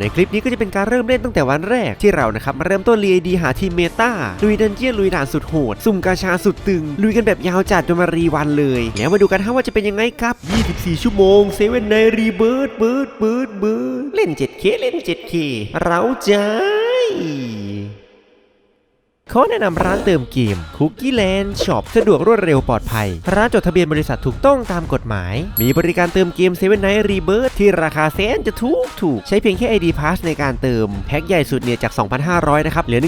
ในคลิปนี้ก็จะเป็นการเริ่มเล่นตั้งแต่วันแรกที่เรานะครับมาเริ่มต้นเรียดีหาทีมเมตาลุยดันเจียนลุยด่านสุดโหด สุ่มกาชาสุดตึง ลุยกันแบบยาวจัดจนมารีวันเลย แล้วมาดูกันฮะว่าจะเป็นยังไงครับ 24 ชั่วโมงเซเว่นในรีเบิร์ดเบิร์ดเบิร์ดเบิร์ดเล่น 7K เล่น 7K เราใจ ขาแนะนำร้านเติมเกม Cookie Land Shop สะดวกรวดเร็วปลอดภัย ร้านจดทะเบียนบริษัทถูกต้องตามกฎหมาย มีบริการเติมเกม7 Night Rebirth ที่ราคาแสนจะถูกถูก ใช้เพียงแค่ ID Pass ในการเติม แพ็คใหญ่สุดเนี่ยจาก 2,500 นะครับ เหลือ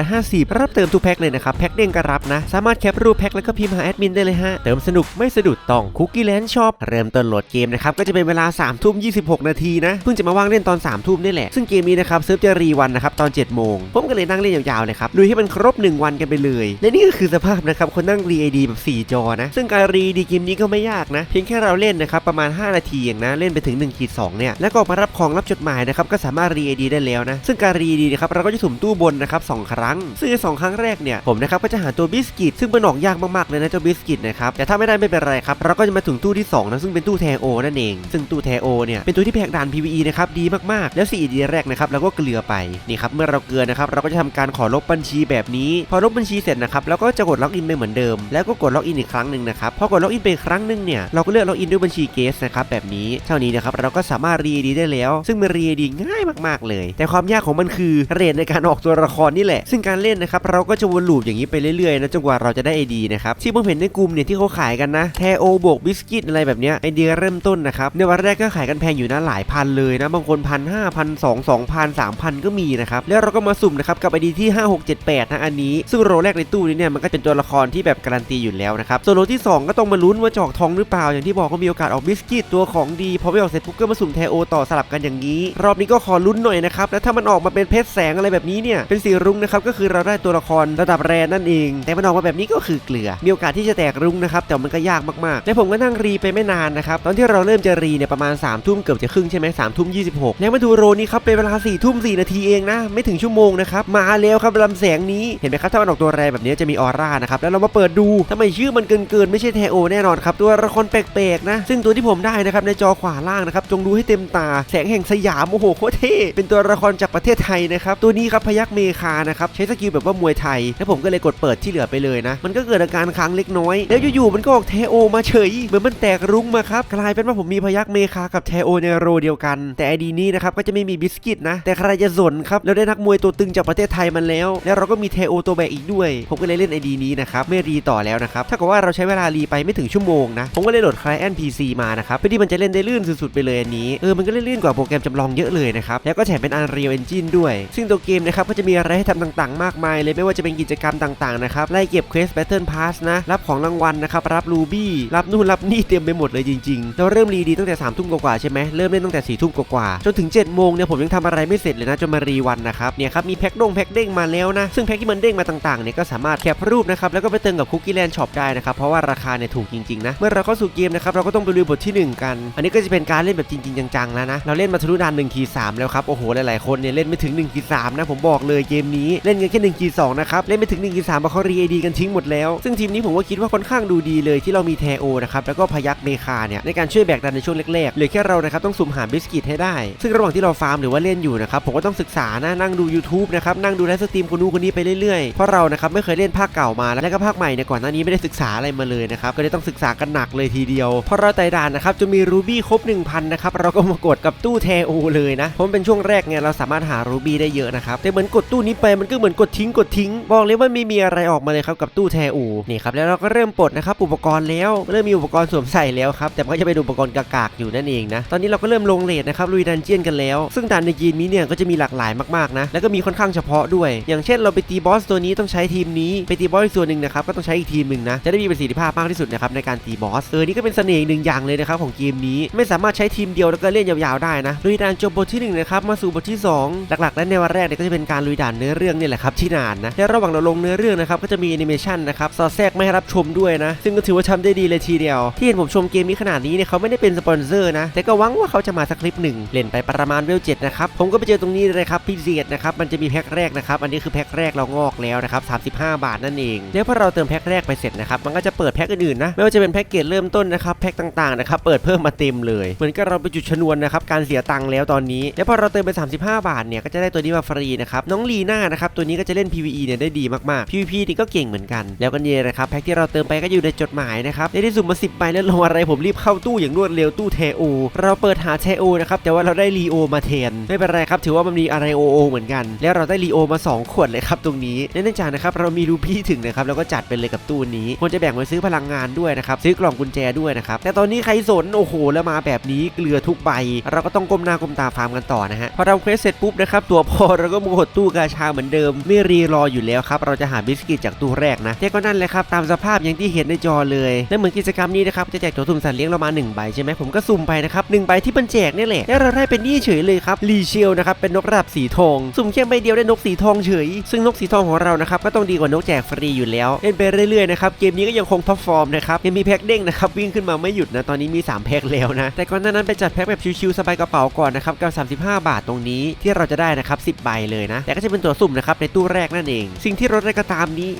1,750 รับเติมทุกแพ็คเลยนะครับ แพ็คเด้งก็รับนะ สามารถแคปรูปแพ็คแล้วก็พิมพ์หาแอดมินได้เลยฮะ เติมสนุกไม่สะดุดต้อง Cookie Land Shop เริ่มต้นโหลดเกมนะครับก็จะเป็นเวลา3ทุ่ม26 นาทีนะเพิ่งจะมาว่างเล่นตอน3ทุ่มนี่แหละซึ่งเกมนี้นะครับเซิร์ฟจะรีวันนะครับตอน7โมงผมก็เลยนั่งเล่นยาวๆเลยครับลุยให้มันรบ 1 วันกันไปเลย และนี่ก็คือสภาพนะครับคนนั่งรีไอดีแบบ 4 จอนะ ซึ่งการรีดีเกมนี้ก็ไม่ยากนะ เพียงแค่เราเล่นนะครับประมาณ 5 นาทีเองนะเล่นไปถึง1ขีด2เนี่ยแล้วก็มารับของรับจดหมายนะครับก็สามารถรีไอดีได้แล้วนะซึ่งการรีดีนะครับเราก็จะสุ่มตู้บนนะครับสองครั้ง ซึ่งในสองครั้งแรกเนี่ยผมนะครับก็จะหาตัวบิสกิตซึ่งเป็นออกยากมากๆเลยนะเจ้าบิสกิตนะครับแต่ถ้าไม่ได้ไม่เป็นไรครับเราก็จะมาถึงตู้ที่สองนะซึ่งเป็นตู้แทโอนั่นเอง ซึ่งตู้แทโอเนี่ยเป็นตัวที่แพกด่าน PVE นะครับดีมากๆ แล้ว4 ID แรกนะครับเราก็เกลือไปนี่ครับเมื่อเราเกลือนะครับเราก็จะทำการขอลบบัญชีแบบนี้ พอลบบัญชีเสร็จนะครับแล้วก็จะกดล็อกอินไปเหมือนเดิม แล้วก็กดล็อกอินอีกครั้งหนึ่งนะครับพอกดล็อกอินไปครั้งหนึ่งเนี่ยเราก็เลือกล็อกอินด้วยบัญชีเกสนะครับแบบนี้เท่านี้นะครับเราก็สามารถรีดีได้แล้ว ซึ่งมันรีดีง่ายมากๆเลย แต่ความยากของมันคือเรทในการออกตัวละครนี่แหละ ซึ่งการเล่นนะครับเราก็จะวนลูปอย่างนี้ไปเรื่อยๆนะจนกว่าเราจะได้ไอดีนะครับที่ผมเห็นในกลุ่มเนี่ยที่เขาขายกันนะแทโอบวกบิสกิตอะไรแบบเนี้ยไอเดียเริ่มต้นนะครับในวันแรกก็ขายกันแพงอยู่นะหลายพันเลยนะบางคนพันห้าพันสองสองพันสามพันก็มีนะครับแล้วเราก็มาสุ่มนะครับกับไอดีที่ห้าหกเจ็ดแปดนะอันนี้ ซึ่งโรแรกในตู้นี้เนี่ยมันก็เป็นตัวละครที่แบบการันตีอยู่แล้วนะครับส่วนโรที่สองก็ต้องมาลุ้นว่าจะออกทองหรือเปล่า อย่างที่บอกก็มีโอกาสออกบิสกิตตัวของดีพอไม่ออกเสร็จปุ๊บก็มาสุ่มแทโอต่อสลับกันอย่างนี้ รอบนี้ก็ขอลุ้นหน่อยนะครับแล้วถ้ามันออกมาเป็นเพชรแสงอะไรแบบนี้เนี่ยเป็นสีรุ้งนะครับก็คือเราได้ตัวละครระดับแรนั่นเอง แต่มันออกมาแบบนี้ก็คือเกลือ มีโอกาสที่จะแตกรุ้งนะครับแต่มันก็ยากมากๆและผมก็นั่งรีไปไม่นานนะครับตอนที่เราเริ่มจะรีเนี่ยประมาณ3ามทุ่มเกือบจะครึ่งใช่ไหมสามทุ่มยีแล้วมาดูโรนี้ครับเป็นเวลา4ี่ทุ่มสนาทีเองนะ ไม่ถึงชั่วโมงนะครับมาแล้วครับลำแสงนี้เห็นไหมครับถ้ามันออกตัวแรงแบบนี้จะมีออร่านะครับแล้วเรามาเปิดดูทำไมชื่อมันเกินเกินๆไม่ใช่แทโอแน่นอนครับตัวละครแปลกๆนะ ซึ่งตัวที่ผมได้นะครับในจอขวาล่างนะครับจงดูให้เต็มตา แสงแห่งสยามโอ้โหโคตรเท่เป็นตัวละครจากประเทศไทยนะครับตัวนี้ครับพยักเมคานะครับใช้สกิลแบบว่ามวยไทย แล้วผมก็เลยกดเปิดที่เหลือไปเลยนะ มันก็เกิดอาการค้างเล็กน้อย แล้วอยู่ๆมันก็ออกเทโอมาเฉยเหมือนมันแตกรุ้งมาครับกลายเป็นว่าผมมีพยักเมคากับเทโอในโรเดียวกัน แต่ไอดีนี้นะครับก็จะไม่มีบิสกิตนะแต่ใครจะสนครับแล้วได้นักมวยตัวตึงจากประเทศไทยมันแล้ว แล้วเราก็มีเทโอตัวแบกอีกด้วย ผมก็เลยเล่นไอดีนี้นะครับไม่รีต่อแล้วนะครับถ้ากับว่าเราใช้เวลารีไปไม่ถึงชั่วโมงนะผมก็เลยโหลด Client PC มานะครับเพื่อที่มันจะเล่นได้ลื่นสุดๆไปเลยอันนี้เออมันก็เล่นลื่นกว่าโปรแกรมจำลองเยอะเลยนะครับแล้วก็แถมเป็น Unreal Engine ด้วย ซึ่งตัวเกมนะครับก็จะมีอะไรให้ทำต่างๆ มากมายเลยไม่ว่าจะเป็นกิจกรรมต่างๆนะครับไล่เก็บ Quest Battle Pass นะรับของรางวัลนะครับรับ Ruby รับนู่นรับนี่เต็มไปหมดเลยจริงๆเราเริ่มรีดีตั้งแต่3ามทุ่มกว่าๆใช่ไหมเริ่มเล่นตั้งแต่4ี่ทุ่มกว่าๆจนถึง7จ็ดโมงเนี่ยผมยังทำอะไรไม่เสร็จเลยนะจนมารีวันนะครับเนี่ยครับมีแพ็คดงแพ็คเด้งมาแล้วนะซึ่งแพ็คที่ที่มันเด้งมาต่างๆเนี่ยก็สามารถแคปรูปนะครับแล้วก็ไปเติมกับ Cookie Land Shop ได้นะครับเพราะว่าราคาเนี่ยถูกจริงๆนะเมื่อเราเข้าสู่เกมนะครับเราก็ต้องไปลุยบทที่หนึ่งกัน อันนี้ก็จะเป็นการเล่นแบบจริงๆจังๆแล้วนะเราเล่นมาทะลุด่าน1ขีด3แล้วครับโอ้โหหลายๆคนเนี่ยเล่นไม่ถึง1ขีด3นะผมบอกเลยเกมนี้เล่นกันแค่1ขีด2นะครับเล่นไม่ถึง1ขีด3เพราะเขารีไอดีกันทิ้งหมดแล้วซึ่งทีมนี้ผมก็คิดว่าค่อนข้างดูดีเลยที่เรามีแทโอนะครับแล้วก็พยักเมคาเนี่ยในการช่วยแบกดันในช่วงแรกๆเหลือแค่เรานะครับต้องสุ่มหาบิสกิตให้ได้ ซึ่งระหว่างที่เราฟาร์มหรือว่าเล่นอยู่นะครับผมก็ต้องศึกษานะนั่งดู YouTube นะครับนั่งดูไลฟ์สตรีมคนนู้นคนนี้ไปเรื่อยๆ เพราะเรานะครับไม่เคยเล่นภาคเก่ามาแล้วก็ภาคใหม่เนี่ยก่อนหน้านี้ไม่ได้ศึกษาอะไรมาเลยนะครับก็เลยต้องศึกษากันหนักเลยทีเดียวพอเราไต่ด่านนะครับจะมีรูบี้ครบ 1,000นะครับเราก็มากดกับตู้แทโอเลยนะเพราะมันเป็นช่วงแรกไงเราสามารถหารูบี้ได้เยอะนะครับแต่เหมือนกดตู้นี้ไปมันก็เหมือนกดทิ้งกดทิ้งบอกเลยว่าไม่มีอะไรออกมาเลยครับกับตู้แทโอนี่ครับแล้วเราก็เริ่มปลดนะครับอุปกรณ์แล้วเริ่มมีอุปกรณ์สวมใส่แล้วครับแต่มันก็จะเป็นอุปกรณ์กากๆอยู่นั่นเองนะตอนนี้เราก็เริ่มลงเลทนะครับลุยดันเจียนกันแล้ว ซึ่งด่านในเกมนี้เนี่ยก็จะมีหลากหลายมากๆนะแล้วก็มีค่อนข้างเฉพาะด้วย อย่างเช่นเราไปตีบอสตัวนี้ต้องใช้ทีมนี้ไปตีบอสอีกตัวนหนึ่งนะครับก็ต้องใช้อีกทีมหนึ่งนะจะได้มีประสิทธิภาพมากที่สุดนะครับในการตีบอสเออนี่ก็เป็นเสน่ห์อีกหนึ่งอย่างเลยนะครับของเกมนี้ไม่สามารถใช้ทีมเดียวแล้วก็เล่นยาวๆได้นะลุยด่านจบบทที่หนึ่งนะครับมาสู่บทที่สองหลักๆ และในวันแรกเนี่ยก็จะเป็นการลุยด่านเนื้อเรื่องนี่แหละครับที่นานนะและระหว่างเราลงเนื้อเรื่องนะครับก็จะมีแอนิเมชันนะครับสอดแทรกไม่ให้รับชมด้วยนะ ซึ่งก็ถือว่าทำได้ดีเลยทีเดียว ที่เห็นผมชมเกมนี้ขนาดนี้เนี่ยเขาไม่ได้เป็นสปอนเซอร์นะแต่ก็หวังว่าเขาจะมาสักคลิปหนึ่งเล่นไปประมาณเวลเจ็ดนะครับผมก็ไปเจอตรงนี้เลยครับพิเศษนะครับมันจะมีแพ็คแรกนะครับอันนี้คือแพ็คแรกเรางอกแล้วนะครับ 35 บาทนั่นเองแล้วพอเราเติมแพ็คแรกไปเสร็จนะครับ มันก็จะเปิดแพ็คอื่นๆนะ ไม่ว่าจะเป็นแพ็คเกจเริ่มต้นนะครับ แพ็คต่างๆนะครับ เปิดเพิ่มมาเต็มเลย เหมือนกับเราไปจุดชนวนนะครับ การเสียตังค์แล้วตอนนี้แล้วพอเราเติมไป 35 บาทเนี่ย ก็จะได้ตัวนี้มาฟรีนะครับ น้องลีน่านะครับ ตัวนี้ก็จะเล่น PVE เนี่ยได้ดีมากๆ PVP นี่ก็เก่งเหมือนกัน แล้วก็เนี่ยนะครับ แพ็คที่เราเติมไปก็อยู่ในจดหมายนะครับได้ที่สุ่มมา 10ใบแล้วรออะไรผมรีบเข้าตู้อย่างรวดเร็วตู้เทโอ เราเปิดหาเทโอนะครับแต่ว่าเราได้ลีโอมาแทนไม่เป็นไรครับถือว่ามันมีอะไรโอโอเหมือนกัน แล้วเราได้ลีโอมาสองขวดเลยครับตรงนี้เนื่องจากนะครับเรามีรูพี่ถึงนะครับแล้วก็จัดเป็นเลยกับตู้นี้ควรจะแบ่งไว้ซื้อพลังงานด้วยนะครับซื้อกล่องกุญแจด้วยนะครับแต่ตอนนี้ใครสนโอ้โหแล้วมาแบบนี้เกลือทุกใบ เราก็ต้องก้มหน้าก้มตาฟาร์มกันต่อนะฮะพอเราเควสเสร็จปุ๊บนะครับตัวพอเราก็มากดตู้กาชาเหมือนเดิม ไม่รีรออยู่แล้วครับเราจะหาบิสกิตจากตู้แรกนะแต่ก็นั่นแหละครับตามสภาพอย่างที่เห็นในจอเลยและเหมือนกิจกรรมนี้นะครับจะแจกตัวสุ่มสัตว์เลี้ยงเรามา1ใบใช่ไหมผมก็สุ่มไปนะครับหนึ่งใบที่มันแจกนี่แหละแล้วเราได้เป็นนี่เฉยเลยครับลีเชลนะครับเป็นนกระดับสีทองสุ่มแค่ใบเดียวได้นกสีทองเฉย ซึ่งนกสีทองของเรานะครับก็ต้องดีกว่านกแจกฟรีอยู่แล้วเล่นไปเรื่อยๆนะครับเกมนี้ก็ยังคงท็อปฟอร์มนะครับยังมีแพ็คเด้งนะครับวิ่งขึ้นมาไม่หยุดนะตอนนี้มี 3 แพ็คแล้วนะแต่ก่อนหน้านั้นไปจัดแพ็คแบบชิวๆสบายกระเป๋าก่อนนะครับกับ35 บาทตรงนี้ที่เราจะได้นะครับ10ใบเลยนะ แต่ก็จะเป็นตัวสุ่มนะครับในตู้แรกนั่นเอง สิ่งที่รถได้ก็ตามนี้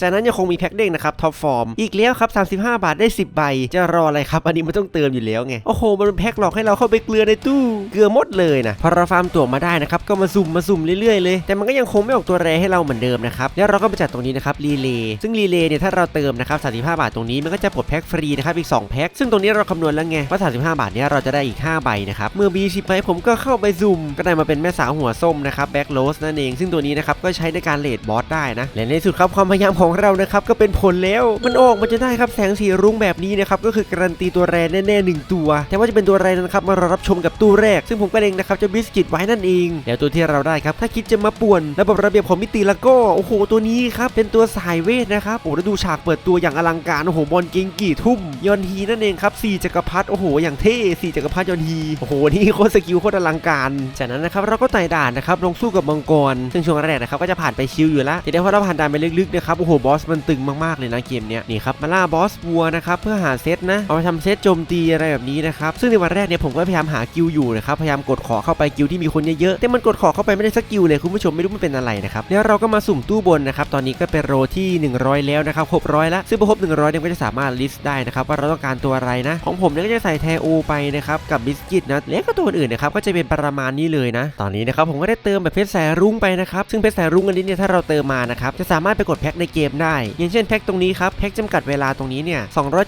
จากนั้นยังคงมีแพ็คเด้งนะครับท็อปฟอร์มอีกแล้วครับ35 บาทได้ 10 ใบ จะรออะไรครับอันนี้มันต้องเติมอยู่แล้วไงโอ้โหมันเป็นแพ็คหลอกให้เราเข้าไปเกลือในตู้เกลือหมดเลยนะพอเราฟาร์มตัวมาได้นะครับก็มาสุ่มมาสุ่มเรื่อยๆเลย แต่มันก็ยังคงไม่ออกตัวแรให้เราเหมือนเดิมนะครับแล้วเราก็ไปจัดตรงนี้นะครับรีเลย์ซึ่งรีเลย์เนี่ยถ้าเราเติมนะครับ35 บาทตรงนี้มันก็จะปลดแพ็คฟรีนะครับอีก2แพ็คซึ่งตรงนี้เราคำนวณแล้วไงว่า 35 บาทเนี่ยเราจะได้อีก 5 ใบนะครับเมื่อมี10ใบผมก็เข้าไปสุ่มก็ได้มาเป็นแม่สาวหัวส้มนะครับแบ็คโรสนั่นเองซึ่งตัวนี้นะครับก็ใช้ในการเลดบอสได้นะและในสุดครับความพยายามของเรานะครับก็เป็นผลแล้วมันออกมาจะได้ครับแสงสีรุ้งแบบนี้นะครับก็คือการันตีตัวแรแน่ๆหนึ่งตัว แต่ว่าจะเป็นตัวแรนั้นครับมารอรับชมกับตู้แรก ซึ่งผมก็เองนะครับจะบิสกิตไว้นั่นเองแล้วตัวที่เราได้ครับถ้าคิดจะมาป่วนระบบระเบียบของมิติแล้วก็โอ้โหตัวนี้ครับเป็นตัวสายเวทนะครับโอ้แล้วดูฉากเปิดตัวอย่างอลังการโอ้โหบอลเกงกี่ทุ่มยอนฮีนั่นเองครับสี่จักรพรรดิโอ้โหอย่างเท่สี่จักรพรรดิยอนฮีโอ้โหนี่โคตรสกิลโคตรอลังการจากนั้นนะครับเราก็ไต่ด่านนะครับลงสู้กับมังกร ซึ่งช่วงแรกนะครับก็จะผ่านไปชิลอยู่แล้วแต่เดี๋ยวพอเราผ่านด่านไปลึกๆนะครับโอ้โหบอสมันตึงมากๆเลยนะเกมเนี้ยนี่ครับมาล่าบอสวัวนะครับเพื่อหาเซตนะเอาไปทำเซตโจมตีอะไรแบบนี้นะครับซึ่งในวันแรกเนี่ยผมก็พยายามหากิลอยู่นะครับพยายามกดขอเข้าไปกิลที่มีคนเยอะๆแต่มันกดขอเข้าไปไม่ได้สักกิลเลยคุณผู้ชมไม่รู้มันเป็นอะไรนะครับแล้วเราก็มาสุ่มตู้บนนะครับตอนนี้ก็เป็นโรที่ 100 แล้วนะครับครบร้อยแล้วซึ่งพอครบ100เนี่ยก็จะสามารถลิสต์ได้นะครับว่าเราต้องการตัวอะไรนะ ของผมเนี่ยก็จะใส่แทโอไปนะครับกับบิสกิตนะแล้วก็ตัวอื่นนะครับก็จะเป็นประมาณนี้เลยนะ ตอนนี้นะครับผมก็ได้เติมแบบเพชรสายรุ้งไปนะครับซึ่งเพชรสายรุ้งอันนี้เนี่ยถ้าเราเติมมานะครับจะสามารถไปกดแพ็คในเกมได้ อย่างเช่นแพ็คตรงนี้ครับแพ็คจำกัดเวลาตรงนี้เนี่ย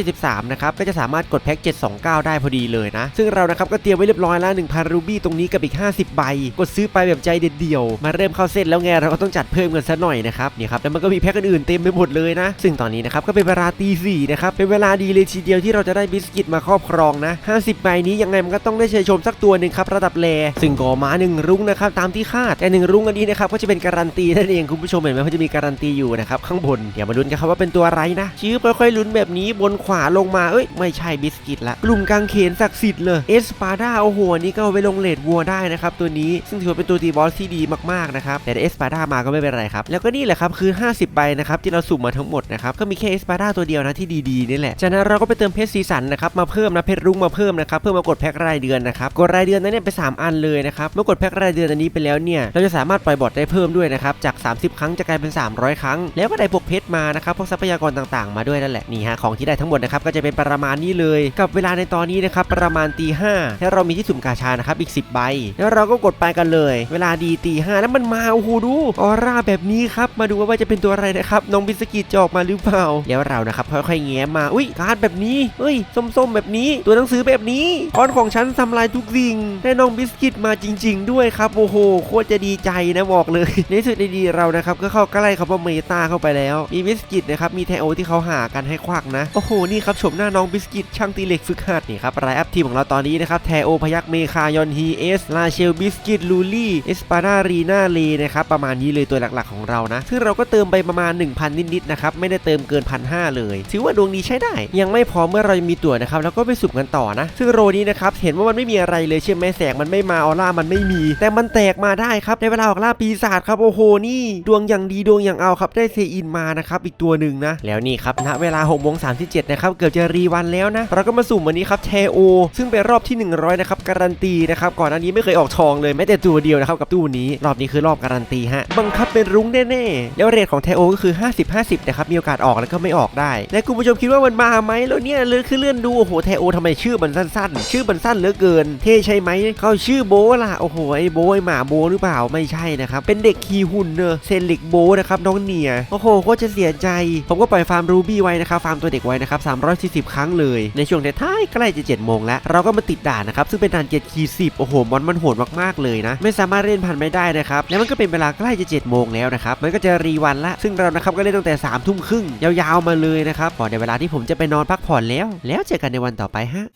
273นะครับก็จะสามารถกดแพ็ค729 ได้พอดีเลยนะ ซึ่งเรานะครับก็เตรียมไว้เรียบร้อยแล้ว1,000รูบี้ตรงนี้กับอีก 50 ใบ กดซื้อไปแบบใจเด็ดเดี่ยว มาเริ่มเข้าเส้นแล้วไงเราก็ต้องจัดเพพิ่มกันซะหน่อยนะครับนี่ครับแล้วมันก็มีแพ็คอื่นเต็มไปหมดเลยนะ ซึ่งตอนนี้นะครับก็เป็นเวลาตีสี่นะครับเป็นเวลาดีเลยทีเดียวที่เราจะได้บิสกิตมาครอบครองนะ50ใบนี้ยังไงมันก็ต้องได้เชยชมสักตัวหนึ่งครับระดับแลซึ่งก็มาหนึ่งรุ้งนะครับตามที่คาดแต่หนึ่งรุ้งอันนี้นะครับก็จะเป็นการันตีนั่นเองคุณผู้ชมเห็นไหมมันจะมีการันตีอยู่นะครับข้างบนเดี๋ยวมาลุ้นกันครับว่าเป็นตัวอะไรนะชื่อค่อยๆลุ้นแบบนี้บนขวาลงมาเอ้ยไม่ใช่บิสกิตละกลุ่มกางเขนศักดิ์สิทธิ์เลยเอสปาดาโอ้โหนนี้ก็เอาไปลงเลดวัวได้นะครับตัวนี้ซึ่งถือว่าเป็นตัวตีบอสที่ดีมากๆนะครับแต่เอสปาดามาก็ไม่เป็นไรครับ แล้วก็นี่แหละครับคือ 50 ใบนะครับที่เราสุ่มมาทั้งหมดนะครับก็มีแค่เอสปาดาตัวเดียวนะที่ดีๆนี่แหละจากนั้นเราก็ไปเติมเพชรสีสันนะครับมาเพิ่มนะเพชรรุ้งมาเพิ่มนะครับเพื่อมากดแพ็ครายเดือนนะครับกดรายเดือนนั้นเนี่ยไปสามอันเลยนะครับเมื่อกดแพ็ครายเดือนอันนี้ไปแล้วเนี่ยเราจะสามารถปล่อยบอทได้เพิ่มด้วยนะครับจาก 30 ครั้งจะกลายเป็น 300 ครั้ง แล้วก็ได้พวกเพชรมานะครับพวกทรัพยากรต่างๆ มาด้วยนั่นแหละนี่ฮะของที่ได้ทั้งหมดนะครับก็จะเป็นประมาณนี้เลย กับเวลาในตอนนี้นะครับประมาณตีห้าแล้วเรามีที่สุ่มกาชานะครับอีก 10 ใบ แล้วเราก็กดไปกันเลย เวลาดีตีห้าแล้วมันมาโอ้โหดูออราแบบนี้ครับมาดูว่าจะเป็นตัวอะไรนะครับน้องบิสกิตจะออกมาหรือเปล่าแล้วเรานะครับค่อยๆแง้มมาอุ้ยการ์ดแบบนี้เอ้ยส้มๆ แบบนี้ตัวหนังสือแบบนี้คอนของฉันทำลายทุกสิ่งได้น้องบิสกิตมาจริง ๆ ด้วยครับโอ้โหโคตรจะดีใจนะบอกเลย ในสุดดีๆเรานะครับก็เข้าใกล้คำว่าเมตาเข้าไปแล้วมีบิสกิตนะครับมีไทโอที่เขาหากันให้ควักนะโอ้โหนี่ครับชมหน้าน้องบิสกิตช่างตีเหล็กฝึกหัดนี่ครับรายอัพทีมของเราตอนนี้นะครับแทโอพยักเมคายอนฮีเอสลาเชลบิสกิตลูลี่เอสปานารีนาเลนะครับประมาณนี้เลยตัวหลักๆของเรานะซึ่งเราก็เติมไปประมาณ 1,000 นิดๆนะครับไม่ได้เติมเกินพันห้าเลย ถือว่าดวงดีใช้ได้ ยังไม่พอเมื่อเรายังมีตั๋วนะครับแล้วก็ไปสุ่มกันต่อนะ ซึ่งโรนี้นะครับเห็นว่ามันไม่มีอะไรเลยใช่ไหมแสงมันไม่มาออร่ามันไม่มี แต่มันแตกมาได้ครับในเวลาออกล่าปีศาจครับโอ้โหนี่ ดวงอย่างดีดวงอย่างเอาครับได้เซอินมานะครับอีกตัวหนึ่งนะแล้วนี่ครับณเวลา6โมง37นะครับเกือบจะรีวันแล้วนะเราก็มาสุ่มวันนี้ครับแทโอซึ่งเป็นรอบที่ 100นะครับการันตีนะครับก่อนอันนี้ไม่เคยออกทองเลยแม้แต่ตัวเดียวนะครับกับตู้นี้ รอบนี้คือรอบการันตีฮะบังคับครับเป็นรุ้งแน่ๆแล้วเรทของไทโอก็คือ 50-50นะครับมีโอกาสออกแล้วก็ไม่ออกได้ และคุณผู้ชมคิดว่ามันมาไหมแล้วเนี่ยเลยคือเลื่อนดูโอ้โหไทโอทำไมชื่อมันสั้นๆ ชื่อมันสั้นเหลือเกิน เท่ใช่ไหมเขาชื่อโบล่ะโอ้โหไอ้โบไอ้หมาโบหรือเปล่าไม่ใช่นะครับเป็นเด็กขี่หุ่นเนอะเซนลิกโบนะครับน้องเนียโอ้โหก็จะเสียใจ ผมก็ปล่อยฟาร์มรูบี้ไว้นะครับฟาร์มตัวเด็กไว้นะครับ340 ครั้งเลยในช่วงท้ายใกล้จะ7โมงแล้วเราก็มาติดด่านนะครับซึ่งเป็นด่าน7ขีด10โอ้โหมอนมันโหดมากๆเลยนะไม่สามารถเล่นผ่านไม่ได้นะครับแล้วมันก็เป็นเวลาใกล้จะ7โมงแล้วนะครับมันก็จะรีวันละ ซึ่งเรานะครับก็เล่นตั้งแต่3ทุ่มครึ่งยาวๆมาเลยนะครับพอในเวลาที่ผมจะไปนอนพักผ่อนแล้ว แล้วเจอกันในวันต่อไปฮะ